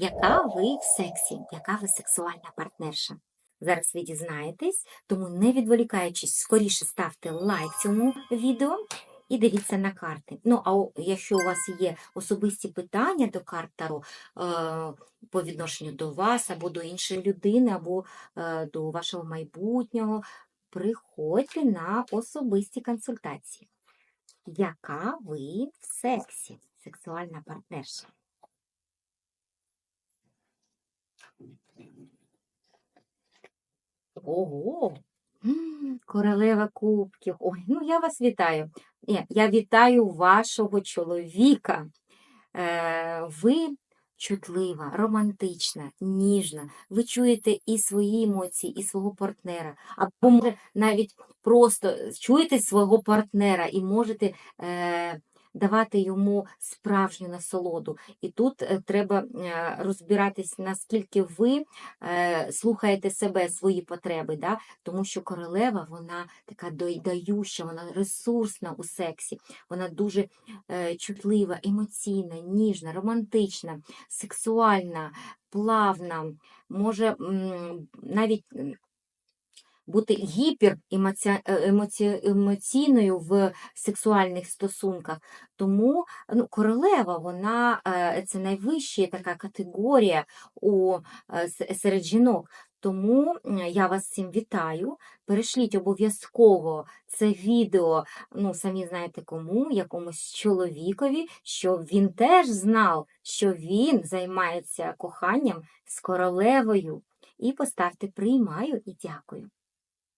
Яка ви в сексі, яка ви сексуальна партнерша? Зараз ви дізнаєтесь, тому не відволікаючись, скоріше ставте лайк цьому відео і дивіться на карти. Ну, а якщо у вас є особисті питання до карт Таро е, по відношенню до вас або до іншої людини, або е, до вашого майбутнього, приходьте на особисті консультації. Яка ви в сексі, сексуальна партнерша? Ого! Королева кубків. Ой, ну я вас вітаю. Я вітаю вашого чоловіка. Е, ви чутлива, романтична, ніжна. Ви чуєте і свої емоції, і свого партнера. Або може навіть просто чуєте свого партнера і можете е, давати йому справжню насолоду. І тут е, треба е, розбиратись, наскільки ви е, слухаєте себе, свої потреби, да? тому що королева вона така доїдающа, вона ресурсна у сексі, вона дуже чутлива, емоційна, ніжна, романтична, сексуальна, плавна, може навіть бути гіперемоційною в сексуальних стосунках. Тому ну, королева, вона е, це найвища така категорія у, е, серед жінок. Тому я вас всім вітаю. Перешліть обов'язково це відео, ну самі знаєте кому, якомусь чоловікові, щоб він теж знав, що він займається коханням з королевою. І поставте приймаю і дякую.